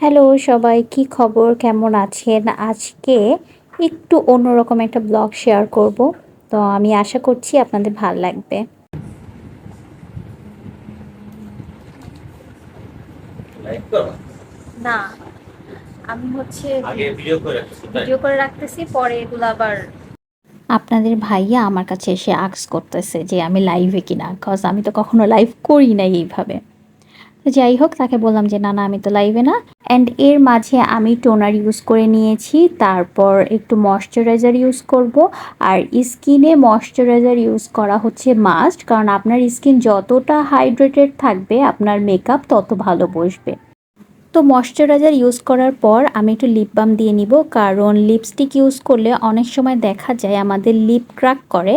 Hello সবাই কি খবর? কেমন আছেন? আজকে একটু অন্যরকম একটা ব্লগ শেয়ার করব। তো আমি আশা করছি আপনাদের ভালো লাগবে। না আমি হচ্ছে ভিডিও করে ভিডিও করে রাখতেছি পরে এগুলো আবার আপনাদের ভাইয়া আমার কাছে এসে আক্স করতেছে যে আমি লাইভে কিনা কজ আমি তো কখনো লাইভ করি নাই এইভাবে। তো যাই হোক, তাকে বললাম যে, না না, আমি তো লাইভে না। অ্যান্ড এর মাঝে আমি টোনার ইউজ করে নিয়েছি, তারপর একটু ময়শ্চারাইজার ইউজ করব। আর স্কিনে ময়শ্চারাইজার ইউজ করা হচ্ছে মাস্ট কারণ আপনার স্কিন যতটা হাইড্রেটেড থাকবে, আপনার মেকআপ তত ভালো বসবে। তো ময়শ্চারাইজার ইউজ করার পর আমি একটু লিপ বাম দিয়ে নিব, কারণ লিপস্টিক ইউজ করলে অনেক সময় দেখা যায় আমাদের লিপ ক্র্যাক করে,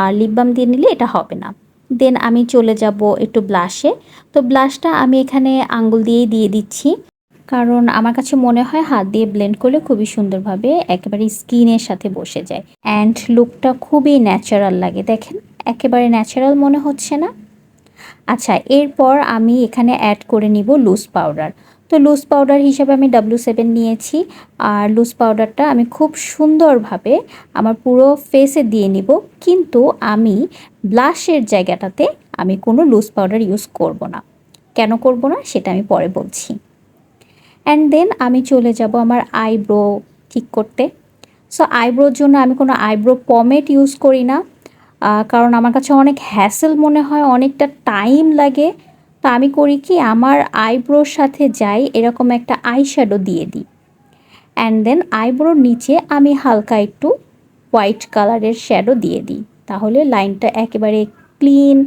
আর লিপ বাম দিয়ে নিলে এটা হবে না। দেন আমি চলে যাব একটু ব্লাশে তো ব্লাশটা আমি এখানে আঙ্গুল দিয়েই দিয়ে দিচ্ছি। কারণ আমার কাছে মনে হয় হাত দিয়ে ব্লেন্ড করলে খুবই সুন্দরভাবে একেবারে স্কিনের সাথে বসে যায়। অ্যান্ড লুকটা খুবই ন্যাচারাল লাগে। দেখেন, একেবারে ন্যাচারাল মনে হচ্ছে না। আচ্ছা এরপর আমি এখানে অ্যাড করে নিব লুজ পাউডার তো লুজ পাউডার হিসাবে আমি ডাব্লু সেভেন নিয়েছি। আর লুজ পাউডারটা আমি খুব সুন্দরভাবে আমার পুরো ফেসে দিয়ে নিব। কিন্তু আমি ব্লাশের জায়গাটাতে আমি কোনো লুজ পাউডার ইউজ করব না। কেন করব না? সেটা আমি পরে বলছি। অ্যান্ড দেন আমি চলে যাব আমার আইব্রো ঠিক করতে। সো আইব্রোর জন্য আমি কোনো আইব্রো পমেট ইউজ করি না। কারণ আমার কাছে অনেক হ্যাসেল মনে হয়, অনেকটা টাইম লাগে। তো আমি করি কি, আমার আইব্রোর সাথে যাই, এরকম একটা আই শ্যাডো দিয়ে দিই। অ্যান্ড দেন আইব্রোর নিচে আমি হালকা একটু হোয়াইট কালারের শ্যাডো দিয়ে দিই। তাহলে লাইনটা একেবারে ক্লিন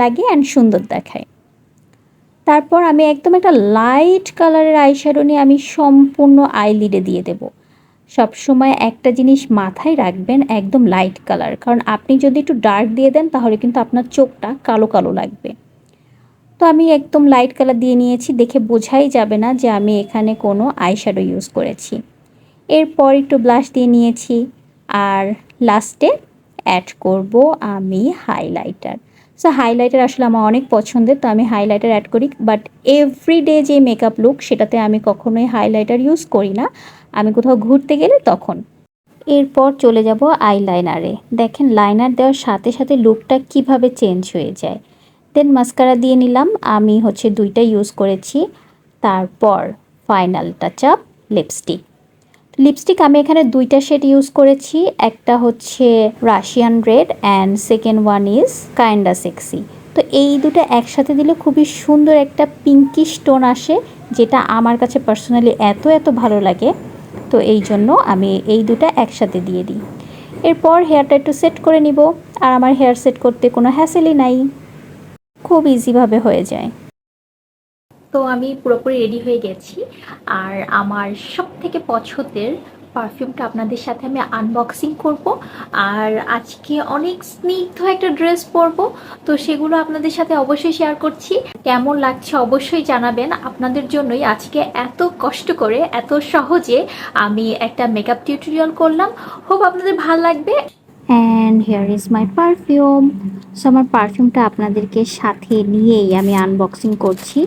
লাগে অ্যান্ড সুন্দর দেখায়। তারপর আমি একদম একটা লাইট কালারের আই শ্যাডো নিয়ে আমি সম্পূর্ণ আইলিডে দিয়ে দেব। সব সময় একটা জিনিস মাথায় রাখবেন একদম লাইট কালার কারণ আপনি যদি একটু ডার্ক দিয়ে দেন, তাহলে কিন্তু আপনার চোখটা কালো কালো লাগবে। তো আমি একদম লাইট কালার দিয়ে নিয়েছি, দেখে বোঝাই যাবে না যে আমি এখানে কোনো আইশ্যাডো ইউজ করেছি। এরপর একটু ব্লাশ দিয়ে নিয়েছি আর লাস্টে অ্যাড করব আমি হাইলাইটার সো হাইলাইটার আসলে আমার অনেক পছন্দের, তো আমি হাইলাইটার অ্যাড করি বাট এভরিডে যে মেকআপ লুক সেটাতে আমি কখনোই হাইলাইটার ইউজ করি না। আমি কোথাও ঘুরতে গেলে তখন। এরপর চলে যাব আইলাইনারে দেখেন লাইনার দেওয়ার সাথে সাথে লুকটা কীভাবে চেঞ্জ হয়ে যায়। দেন মাস্কারা দিয়ে নিলাম। আমি হচ্ছে দুইটা ইউজ করেছি। তারপর final touch up lipstick lipstick আমি এখানে দুইটা শেড ইউজ করেছি। একটা হচ্ছে Russian red and second one is kinda sexy তো এই দুটো একসাথে দিলে খুবই সুন্দর একটা পিঙ্কিশ টোন আসে, যেটা আমার কাছে পার্সোনালি এত এত ভালো লাগে। তো এই জন্য আমি এই দুটো একসাথে দিয়ে দিই। এরপর হেয়ারটা একটু সেট করে নিব। আর আমার হেয়ার সেট করতে কোনো হ্যাসেলই নাই। খুব ইজিভাবে হয়ে যায়। তো আমি পুরোপুরি রেডি হয়ে গেছি। আর আমার সব থেকে পছন্দের পারফিউমটা আপনাদের সাথে আমি আনবক্সিং করব। আর আজকে অনেক স্নিগ্ধ একটা ড্রেস পরবো। তো সেগুলো আপনাদের সাথে অবশ্যই শেয়ার করছি। কেমন লাগছে অবশ্যই জানাবেন। আপনাদের জন্যই আজকে এত কষ্ট করে, এত সহজে আমি একটা মেকআপ টিউটোরিয়াল করলাম। হোপ আপনাদের ভালো লাগবে। And here is my perfume so আমার পারফিউমটা আপনাদেরকে সাথে নিয়েই আমি আনবক্সিং করছি।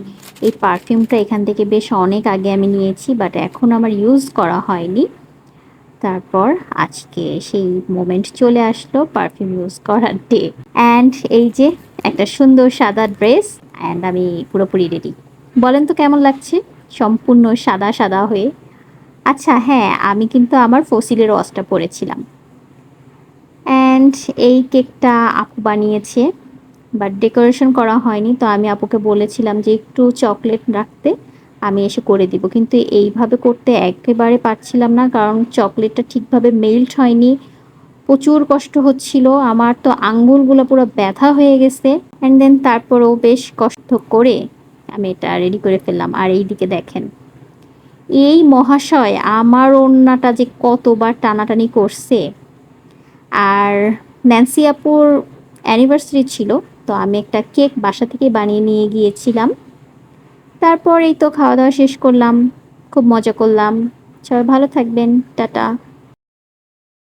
এই পারফিউমটা এখান থেকে বেশ অনেক আগে আমি নিয়েছি বাট এখন আমার ইউজ করা হয়নি। তারপর আজকে সেই মোমেন্ট চলে আসলো পারফিউম ইউজ করার ডে অ্যান্ড এই যে একটা সুন্দর সাদা ড্রেস অ্যান্ড আমি পুরোপুরি রেডি বলেন তো কেমন লাগছে? সম্পূর্ণ সাদা সাদা হয়ে। আচ্ছা হ্যাঁ আমি কিন্তু আমার ফসিলের রসটা পরেছিলাম। অ্যান্ড এই কেকটা আপু বানিয়েছে বাট ডেকোরেশন করা হয়নি, তো আমি আপুকে বলেছিলাম যে একটু চকলেট রাখতে, আমি এসে করে দিব। কিন্তু এইভাবে করতে একেবারে পারছিলাম না, কারণ চকলেটটা ঠিকভাবে মেল্ট হয়নি। প্রচুর কষ্ট হচ্ছিল, আমার তো আঙ্গুলগুলো পুরো ব্যথা হয়ে গেছে। অ্যান্ড দেন তারপরেও বেশ কষ্ট করে আমি এটা রেডি করে ফেললাম। আর এই দিকে দেখেন, এই মহাশয় আমার ওড়নাটা যে কতবার টানাটানি করছে আর ন্যান্সি আপুর অ্যানিভার্সারি ছিল, তো আমি একটা কেক বাসা থেকে বানিয়ে নিয়ে গিয়েছিলাম। তারপর এই তো খাওয়া দাওয়া শেষ করলাম, খুব মজা করলাম। সবাই ভালো থাকবেন, টাটা।